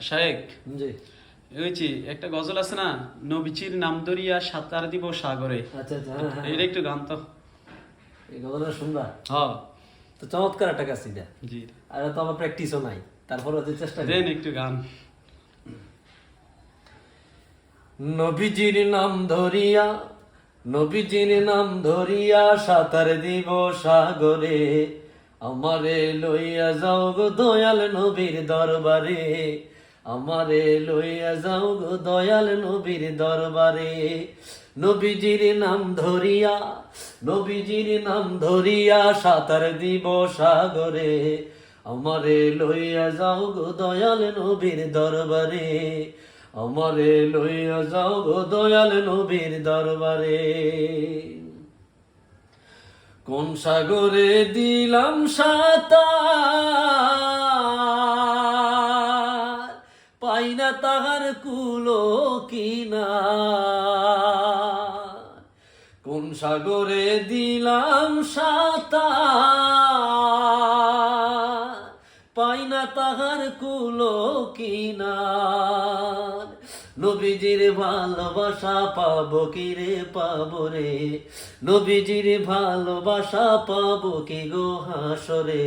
শায়েক জি। হয়েছি একটা গজল আছে না নবীচির নাম ধরিয়া সাঁতার দিব সাগরে। আচ্ছা আচ্ছা হ্যাঁ হ্যাঁ এটা একটু গান তো। এই গজলটা শুনবা? হ। তো চমৎকার একটা কাসিদা জি। আর তো আমার প্র্যাকটিসও নাই। তারপরে হচ্ছে চেষ্টা দেন একটু গান। নবীজির নাম ধরিয়া নবীজির নাম ধরিয়া সাঁতার দিব সাগরে। আমারে লইয়া যাও গো দয়াল নবীর দরবারে। আমারে লইয়া যাও গো দয়াল নবীর দরবারে। নবীজির নাম ধরিয়া, নবীজির নাম ধরিয়া সাঁতার দিব সাগরে। আমারে লইয়া যাও গো দয়াল নবীর দরবারে। আমারে লইয়া যাও গো দয়াল নবীর দরবারে। কোন সাগরে দিলাম না তাহার কুলো কিনা? কোন সাগরে দিলাম সাতার পাই না তাহার কুলো কিনার নবীজির ভালোবাসা পাব কি রে, পাবো রে? নবীজির ভালোবাসা পাব কি গো হাসরে?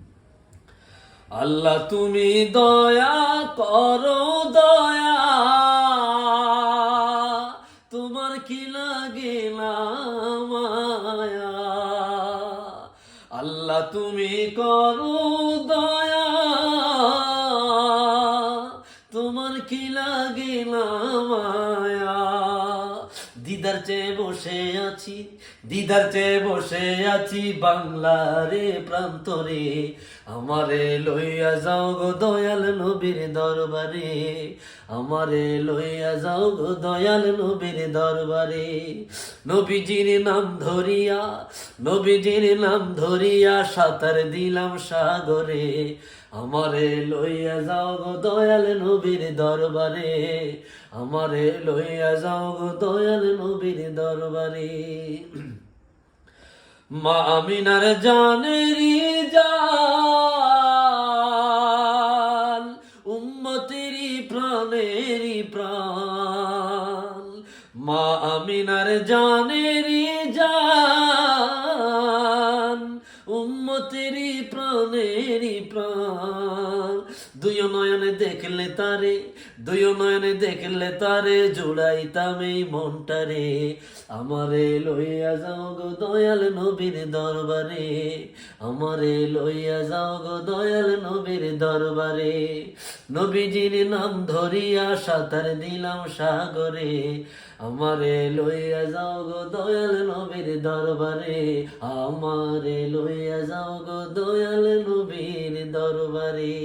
আল্লাহ তুমি দয়া করো, দয়া। তোমার কি লাগে মায়া? আল্লাহ তুমি করো, দয়া। তোমার কি লাগে মায়া? দিদার চেয়ে বসে আছি, দিদার চেয়ে বসে আছি বাংলারে প্রান্তরে। আমারে লইয়া যাও গো দয়াল নবীর দরবারে, আমারে লইয়া যাও গো দয়াল নবীর দরবারে। নবীজির নাম ধরিয়া, নবীজির নাম ধরিয়া সাঁতার দিলাম সাগরে। আমারে লইয়া যাও গো দয়াল নবীর দরবারে। আমারে লইয়া যাও গো দয়াল নবীর দরবারে। মা আমিনার জানেরি জান উম্মতেরি প্রাণেরি প্রাণ। মা আমিনার জানেরি জান উম্মতেরি প্রাণেরি প্রাণ। দুই নয়নে দেখলে তারে দুই নয়নে দেখলে তারে, জুড়াইতাম এই মনটারে। আমারে লইয়া যাও গো দয়াল নবীর দরবারে। আমারে লইয়া যাও গো দয়াল নবীর দরবারে। নবীজির নাম ধরিয়া সাঁতার দিলাম সাগরে। আমারে লইয়া যাও গো দয়াল নবীর দরবারে। আমারে লইয়া যাও গো দয়াল নবীর দরবারে।